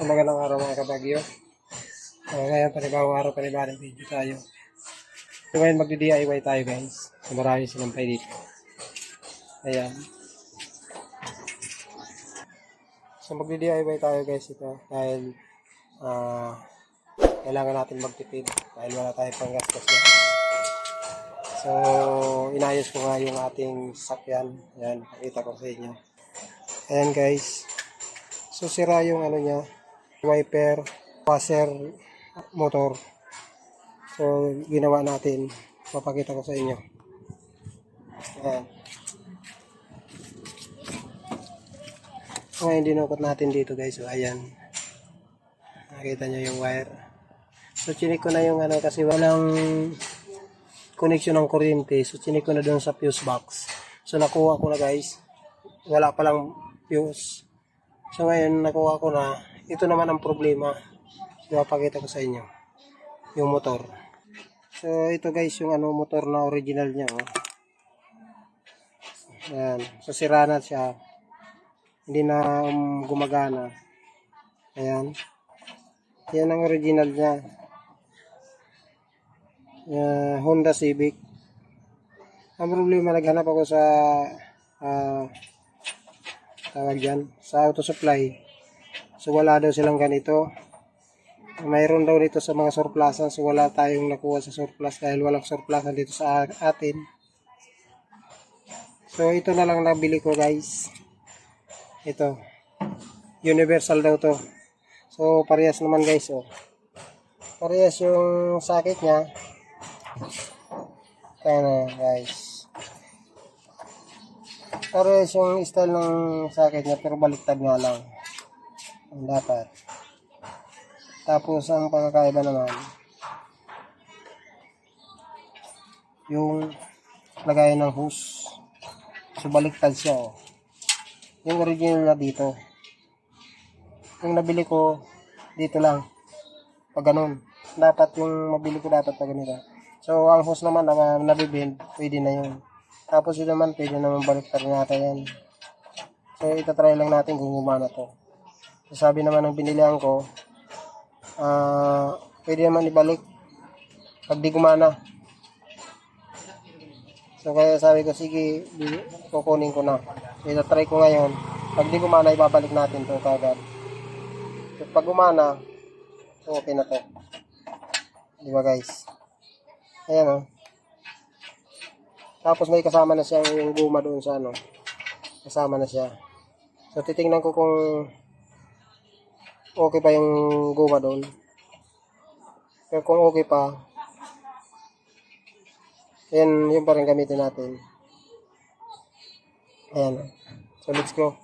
Ang magandang araw mga kabagyo. Uh, ngayon, panibawang araw, panibawang video tayo. So, ngayon, magdi-DIY tayo guys. So, marami silang pay dito. Ayan. So, magdi-DIY tayo guys ito. Dahil, ah, kailangan natin magtipid. Dahil wala tayong panggastos na. So, inayos ko nga yung ating sakyan. Ayan, pakita ko sa inyo. Ayan guys. So, sira yung ano niya, wiper, washer, motor. So, ginawa natin. Papakita ko sa inyo. Ayan. Ngayon, dinukot natin dito guys. So, ayan. Nakita nyo yung wire. So, chinik ko na yung ano kasi walang connection ng kuryente. So, chinik ko na doon sa fuse box. So, nakuha ko na guys. Wala palang fuse. So, ngayon, nakuha ko na. Ito naman ang problema. Ipapakita ko sa inyo. Yung motor. So, ito guys, yung ano, motor na original niya. Oh. Ayan. So, na siya. Hindi na um, gumagana. Ayan. Yan ang original niya. Uh, Honda Civic. Ang problema, naghanap ako sa ah, tawag dyan, sa auto supply. So, wala daw silang ganito. Mayroon daw dito sa mga surplusan. So, wala tayong nakuha sa surplus dahil walang surplusan dito sa atin. So, ito na lang nabili ko guys. Ito. Universal daw to. So, parehas naman guys. Oh. Parehas yung sakit niya. Na guys. Parehas yung style ng sakit niya pero baliktad nga lang. Ang dapat. Tapos ang pagkakaiba naman yung lagayan ng hose. So baliktad siya oh. Yung original na dito. Yung nabili ko dito lang. Pag ganun. Dapat yung mabili ko dapat pag ganito. So ang hose naman na nabibend, pwede na yun. Tapos yun naman, pwede naman baliktad natin yan. So itatry lang natin kung gumana to. Sabi naman ng binilihan ko, ah pwede naman ibalik pag di gumana. So kaya sabi ko, sige, kukunin ko na. So, try ko ngayon. Pag di gumana, ibabalik natin to kagad. So, pag gumana, so okay na to. Di ba guys? Ayan o. Tapos may kasama na siya yung guma doon sa ano. Kasama na siya. So titingnan ko kung okay pa yung guma doon. Pero kung okay pa, yan, yun pa gamitin natin. Ayan. So, let's go.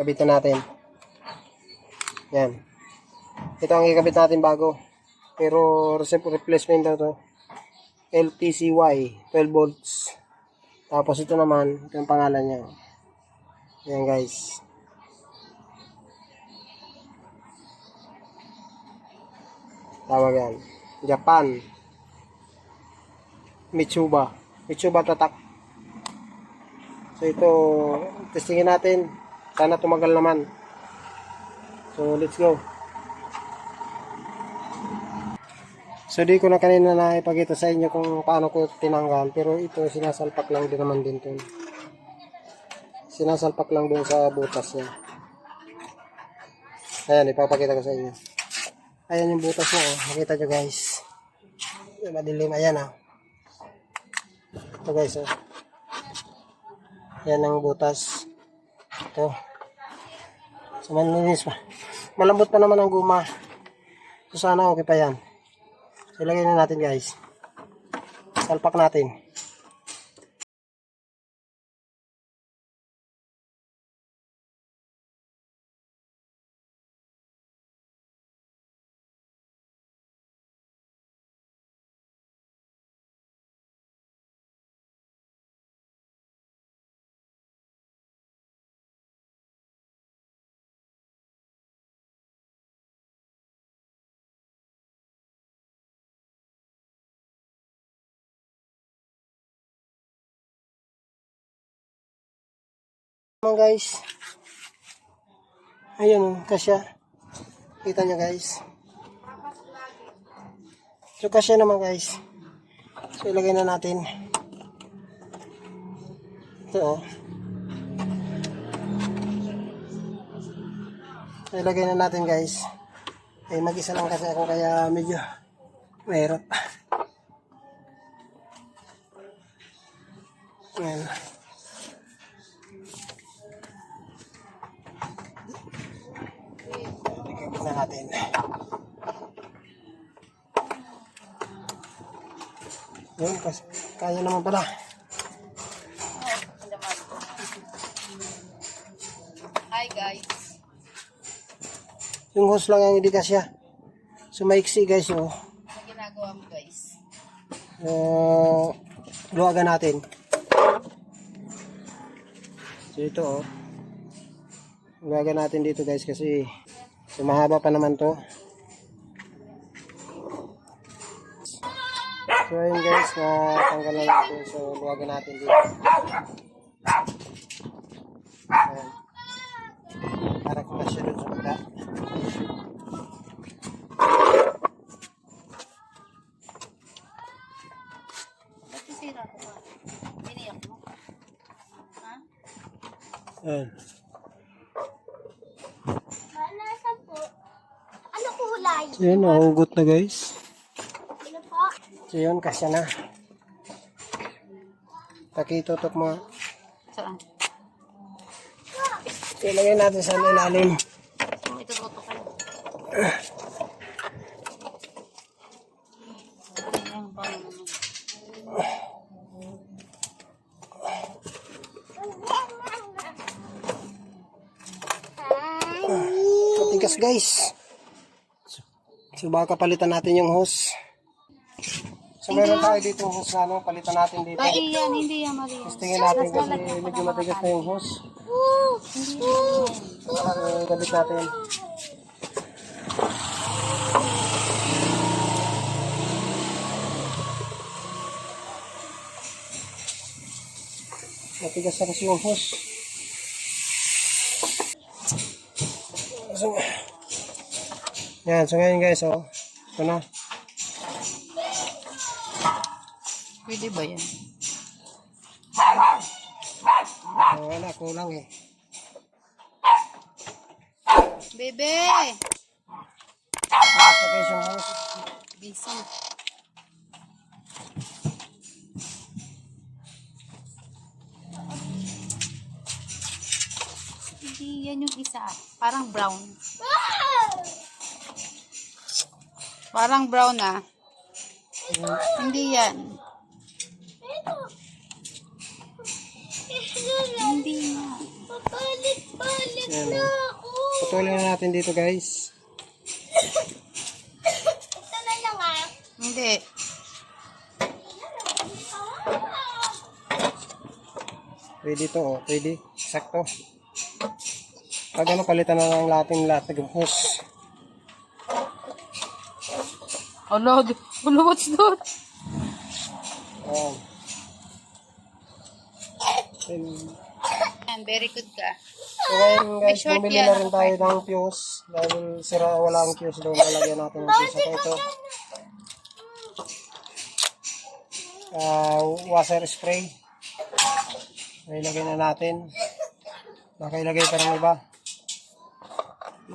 Kabitan natin. Yan. Ito ang ikabit natin bago. Pero, replacement daw to. LTCY, 12 volts. Tapos ito naman, ito yung pangalan niya. Yan guys. Tawag yan. Japan. Mitsuba. Mitsuba tatak. So ito, testingin natin. Sana tumagal naman. So let's go. So di ko na kanina na ipakita sa inyo kung paano ko tinanggal. Pero ito sinasalpak lang din naman din to. Sinasalpak lang dun sa butas niya. Ayan, ipapakita ko sa inyo. Ayan yung butas niya, oh. Makita nyo guys. Madilim, ayan ah. Ito guys, oh. Yan ang butas. Ito. So, malinis pa. Malambot pa naman ang guma. So, sana okay pa yan. So, ilagay na natin guys. Salpak natin. Mga guys. Ayun, kasya. Kita nyo guys. So, kasya naman guys. So, ilagay na natin. Ito, oh. So, ilagay na natin guys. Eh, mag-isa lang kasi ako kaya medyo mahirap. Yun, kasi kaya naman pala. Hi guys. Yung hose lang ang hindi kasya. Sumaiksi guys, oh. Ano ginagawa mo guys? Uh, luwagan natin. So ito oh. Luwagan natin dito guys kasi sumahaba pa naman to. So ayun guys, natanggal na natin. So luwagan natin dito. Ayan. Para kumasya dun sa mo? Ha? Ayan. Ano yun, nahugot na guys. So yun, kasya na. Pakitutok mo. Saan? Ilagay natin sa ilalim. Saan ito tutok kayo? Matigas guys. So baka palitan natin yung hose. So meron tayo dito hose na ano, palitan natin dito. Ay, yan, hindi yan, Maria. Tingnan natin kasi medyo matigas na yung hose. So kabit natin. Matigas na kasi yung hose. So, yan, so ngayon guys, oh. Ito na. Pwede ba yan? Oh, wala, kulang eh. Bebe! Busy. Hindi, yan yung isa. Parang brown. Parang brown ah. Hindi yan. Hindi nga. Papalit-palit na oh. ako. Putulin na natin dito guys. Ito na lang ah. Hindi. Pwede to, oh. Pwede. Sakto. Pag ano, palitan na lang natin lahat ng hose. Hello, hello, what's that? Ayan. Yan, very good ka. So ngayon guys, short bumili yan, na rin tayo ng fuse. Dahil sira wala ang fuse doon. Lalagyan natin ng fuse sa ito. Ah, washer spray. Ay, ilagay na natin. Baka ilagay pa ng iba.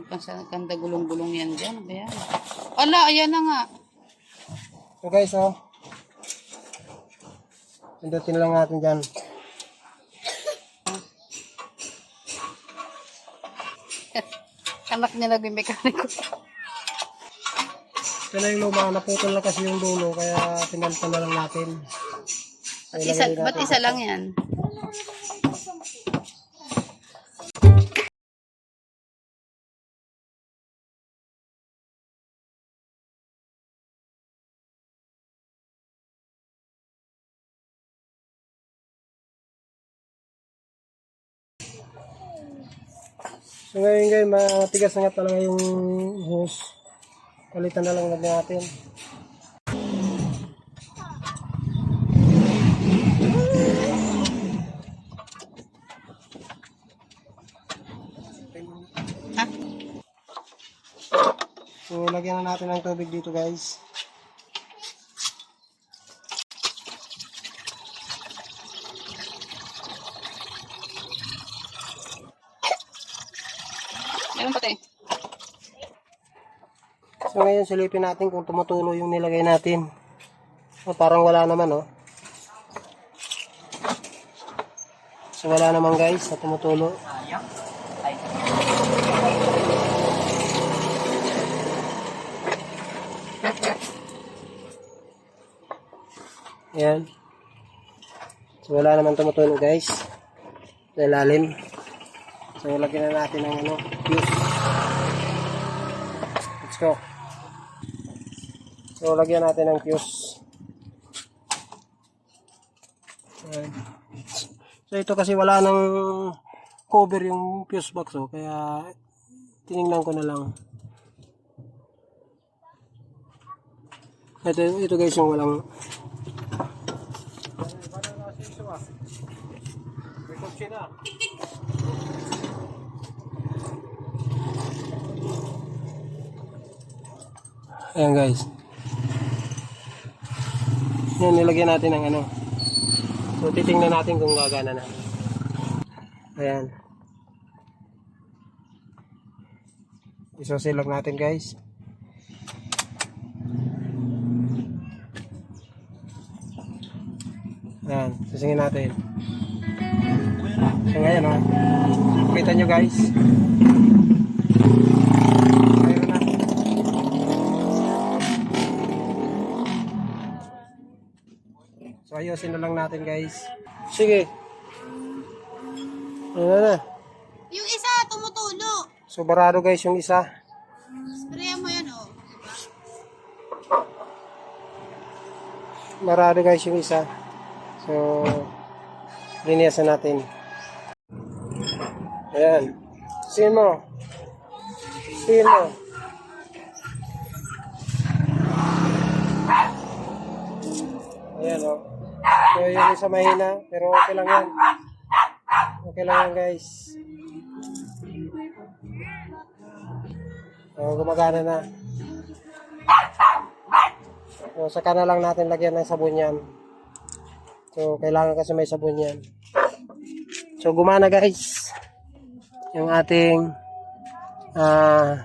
Magkanda gulong-gulong yan dyan. Ano ba yan? Ala, ayan na nga. So guys, oh. Pindutin lang natin dyan. Anak niya naging mekaniko. Ito na yung luma. Naputol na kasi yung dulo. Kaya pinalitan na lang natin. Ba't isa, ba't isa lang yan? So ngayon guys, matigas na nga talaga yung hose. Palitan na lang natin. So lagyan na natin ng tubig dito guys. Silipin natin kung tumutulo yung nilagay natin. So, parang wala naman, oh. So, wala naman guys sa tumutulo. Ayan. So, wala naman tumutulo guys. Sa ilalim. So, lagyan na natin ng ano, fuse. Let's go. So, lagyan natin ng fuse. So, ito kasi wala nang cover yung fuse box, oh. Kaya, tinignan ko na lang. Ito, ito guys yung walang Ayan guys. Yan, nilagyan natin ng ano. So, titingnan natin kung gagana na. Ayan. Isosilog natin guys. Ayan, sisingin natin. So ngayon o, kita nyo guys. Mayroon na. So ayusin na lang natin guys. Sige. Ayan na. Yung isa, tumutulo. So barado guys yung isa. Sprayan mo yan, oh. Barado guys yung isa. So liniyasan natin. Ayan. Sin mo. Sin mo. So yung isa mahina, pero okay lang yan. Okay lang yan guys. So gumagana na. So saka na lang natin lagyan ng sabon yan. So kailangan kasi may sabon yan. So gumana guys. Yung ating ah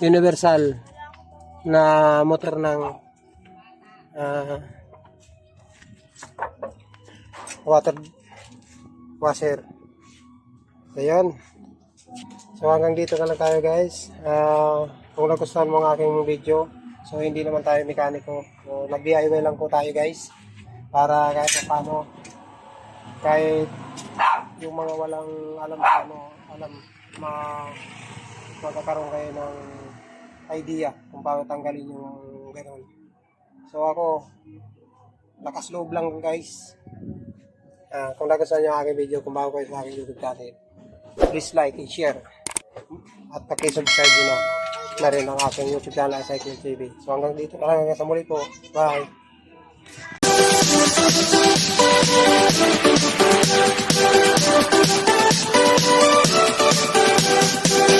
universal na motor ng ah, water washer. So. So hanggang dito na lang tayo guys. Ah, kung nagustuhan mo ang aking video, so hindi naman tayo mekaniko. So nag-DIY lang po tayo guys. Para kahit pa paano, kahit yung mga walang alam sa ano, alam ma magkakaroon kayo ng idea kung paano tanggalin yung gano'n. So ako, lakas loob lang guys. Ah, kung nagustuhan niyo ang aking video, kung bago kayo sa aking YouTube channel, please like and share. At paki-subscribe nyo na, na rin ang aking YouTube channel, Cycle TV. So hanggang dito na lang, hanggang sa muli po. Bye!